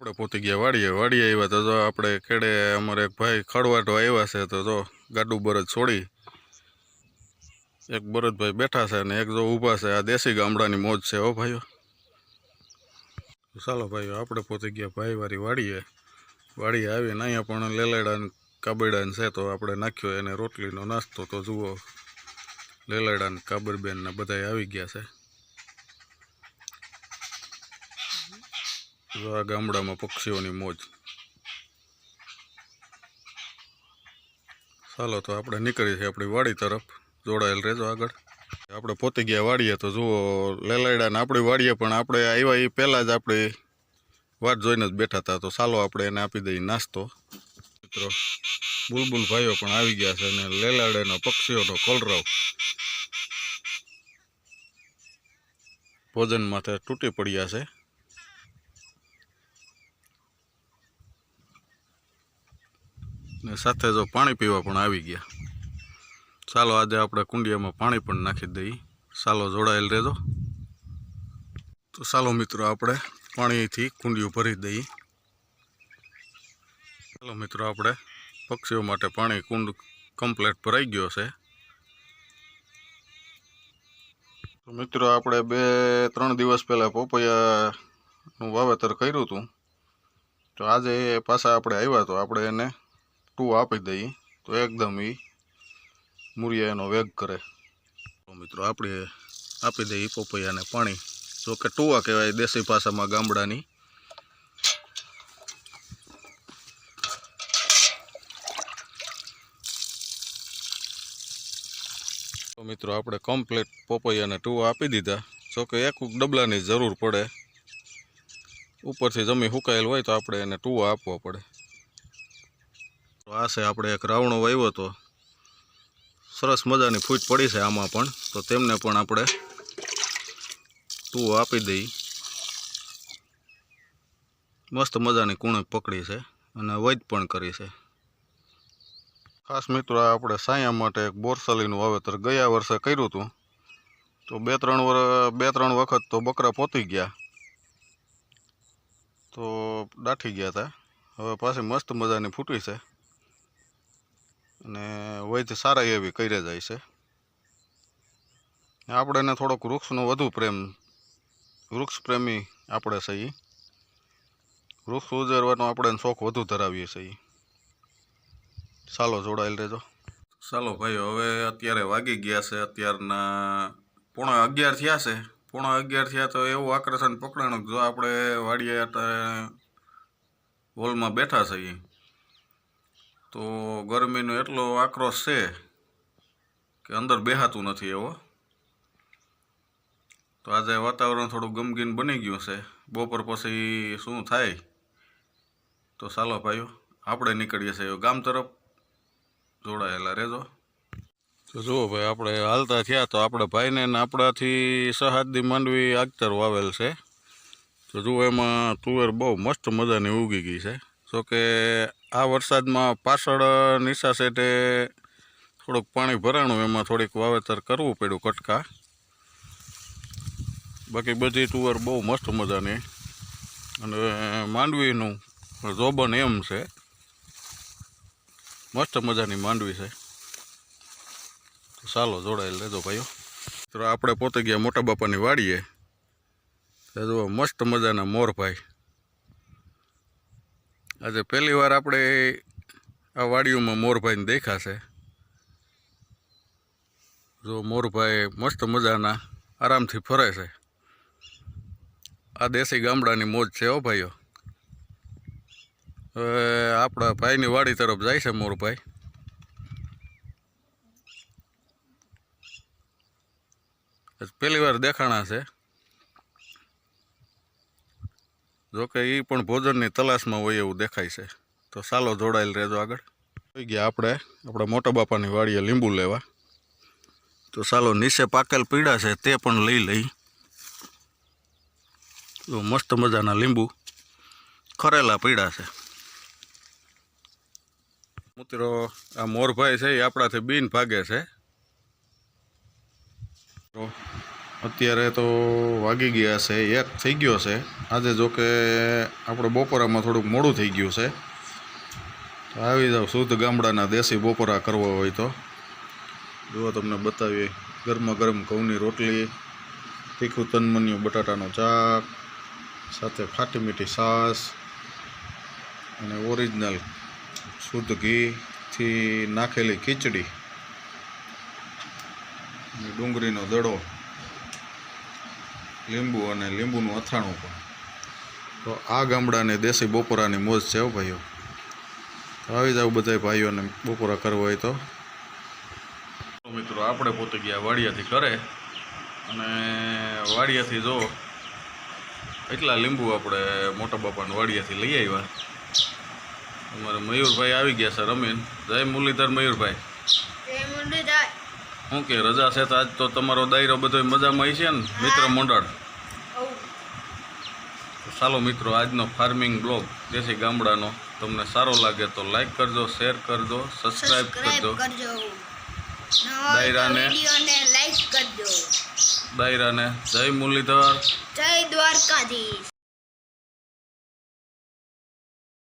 આપણે પોતી ગયા વાડીએ વાડીએ આવ્યા તો જો આપણે ખેડે અમારે એક ભાઈ ખડવાટો આવ્યા છે તો જો ગાડું બરદ છોડી એક બરદભાઈ બેઠા છે અને એક જો ઊભા છે, આ દેશી ગામડાની મોજ છે હો ભાઈઓ. ચાલો ભાઈઓ, આપણે પોતી ગયા ભાઈવારી વાડીએ. વાડીએ આવીને અહીંયા પણ લેલાડા ને કાબરડા છે તો આપણે નાખ્યો એને રોટલીનો નાસ્તો. તો જુઓ, લેલાડા ને કાબરબેન ને બધા આવી ગયા છે. આ ગામડામાં પક્ષીઓની મોજ. ચાલો તો આપણે નીકળી છીએ આપણી વાડી તરફ. જોડાયેલ રહેજો આગળ. આપણે પોતે ગયા વાડીએ તો જુઓ, લેલાયડા ને આપણી વાડીએ પણ આપણે આવ્યા એ પહેલાં જ આપણી વાટ જોઈને જ બેઠા હતા. તો ચાલો આપણે એને આપી દઈએ નાસ્તો. મિત્રો, બુલબુલ ભાઈઓ પણ આવી ગયા છે અને લેલાડાના પક્ષીઓનો કલરવ ભોજન માથે તૂટી પડ્યા છે. સાથે જો પાણી પીવા પણ આવી ગયા. ચાલો આજે આપણે કુંડિયામાં પાણી પણ નાખી દઈએ. ચાલો જોડાયેલ રહેજો. તો ચાલો મિત્રો, આપણે પાણીથી કુંડિયું ભરી દઈએ. ચાલો મિત્રો, આપણે પક્ષીઓ માટે પાણી કુંડ કમ્પ્લેટ ભરાઈ ગયો છે. મિત્રો, આપણે બે, ત્રણ દિવસ પહેલાં પોપૈયાનું વાવેતર કર્યું હતું. તો આજે પાછા આપણે આવ્યા તો આપણે એને ટુ આપી દઈએ તો એકદમ એ મૂરિયા એનો વેગ કરે. તો મિત્રો આપણે આપી દઈએ પોપૈયાને પાણી. જો કે ટુવા કહેવાય દેશી ભાષામાં ગામડાની. તો મિત્રો આપણે કમ્પ્લીટ પોપૈયાને ટુવા આપી દીધા. જો કે એક ડબલાની જરૂર પડે. ઉપરથી જમી સુકાયેલ હોય તો આપણે એને ટુવા આપવો પડે. આ છે આપણે એક રાવણો વાવ્યો હતો સરસ મજાની ફૂટ પડી છે આમાં પણ. તો તેમને પણ આપણે તું આપી દઈ. મસ્ત મજાની કુણક પકડી છે અને વૈદ પણ કરી છે. ખાસ મિત્રો આપણે સાયા માટે એક બોરસલીનું વાવેતર ગયા વર્ષે કર્યું હતું. તો બે ત્રણ વર, બે ત્રણ વખત તો બકરા પોતી ગયા. તો દાઠી ગયા હતા હવે પાછી મસ્ત મજાની ફૂટી છે. અને વૈધ સારા એવી કરી જાય છે. આપણે એને થોડોક વૃક્ષનો વધુ પ્રેમ, વૃક્ષ પ્રેમી આપણે સહી વૃક્ષ ઉજેરવાનો આપણે શોખ વધુ ધરાવીએ છીએ. ચાલો જોડાયેલ રહેજો. ચાલો ભાઈઓ, હવે અત્યારે વાગી ગયા છે, અત્યારના પોણા અગિયાર થયા છે. પોણા અગિયાર થયા તો એવું આકર્ષણ પકડાણું જો આપણે વાડીએ અત્યારે હોલમાં બેઠા છીએ. તો ગરમીનો એટલો આક્રોશ છે કે અંદર બેહાતું નથી એવો. તો આજે વાતાવરણ થોડું ગમગીન બની ગયું છે. બપોર પછી શું થાય? તો ચાલો ભાઈઓ, આપણે નીકળીએ છીએ ગામ તરફ. જોડાયેલા રહેજો. તો જુઓ ભાઈ, આપણે હાલતા થયા તો આપણે ભાઈને ને આપણાથી સહાદી માંડવી આગતર વાવેલ છે. તો જુઓ એમાં તુવેર બહુ મસ્ત મજાની ઉગી ગઈ છે. જો કે આ વરસાદમાં પાછળ નિશા સેટે થોડુંક પાણી ભરાણું, એમાં થોડીક વાવેતર કરવું પડ્યું કટકા. બાકી બધી તુવર બહુ મસ્ત મજાની. અને માંડવીનું જોબન એમ છે. મસ્ત મજાની માંડવી છે. તો ચાલો જોડાયેલ લેજો ભાઈઓ. તો આપણે પોતે ગયા મોટા બાપાની વાડીએ. એ જો મસ્ત મજાના મોરભાઈ આજે પહેલી વાર આપણે આ વાડીઓમાં મોરભાઈને દેખાશે જો મોરભાઈ મસ્ત મજાના આરામથી ફરે છે. આ દેશી ગામડાની મોજ છે હો ભાઈઓ. હવે આપણા ભાઈની વાડી તરફ જાય છે મોરભાઈ. પહેલી વાર દેખાણા છે. જોકે એ પણ ભોજનની તલાશમાં હોય એવું દેખાય છે. તો ચાલો જોડાયેલ રહેજો આગળ. થઈ ગયા આપણે, આપણા મોટા બાપાની વાડીએ લીંબુ લેવા. તો ચાલો નીચે પાકેલ પીડા છે તે પણ લઈ લઈ. તો મસ્ત મજાના લીંબુ, ખરેલા પીડા છે. મિત્રો, આ મોરભાઈ છે એ આપણાથી બીન ભાગે છે. અત્યારે તો વાગી ગયા છે, એક થઈ ગયો છે. આજે જો કે આપણે બપોરામાં થોડુંક મોડું થઈ ગયું છે. તો આવી જાવ, શુદ્ધ ગામડાના દેશી બપોરા કરવો હોય તો. જોવા તમને બતાવીએ ગરમા ગરમ ઘઉંની રોટલી, તીખું તનમન્યું બટાટાનું ચાક સાથે ખાટી મીઠી સાસ અને ઓરિજિનલ શુદ્ધ ઘીથી નાખેલી ખીચડી. અને ડુંગળીનો દડો. લીંબુ અને લીંબુનું અથાણું પણ. તો આ ગામડાની દેશી બપોરાની મોજ છે ભાઈઓ. તો આવી જાવ બધા ભાઈઓને બપોરા કરવો હોય તો. મિત્રો, આપણે પોતે ગયા વાડિયાથી કરે અને વાડિયાથી જો એટલા લીંબુ આપણે મોટા બાપાને વાડિયાથી લઈ આવ્યા. અમારે મયુરભાઈ આવી ગયા છે રમીન. જય મુરલીધર મયુરભાઈ. શું કે રજા છે તો આજ તો તમારો દાયરો બધો મજામાં હશે ને? મિત્ર મંડળ. ચાલો મિત્રો આજનો ફાર્મિંગ બ્લોગ દેશી ગામડાનો. તમને સારો લાગે તો લાઈક કરજો શેર કરજો સબસ્ક્રાઈબ કરજો. દાયરાને- લાઈક કરજો. દાયરાને જય મુરલીધર. જય દ્વારકાધીશ.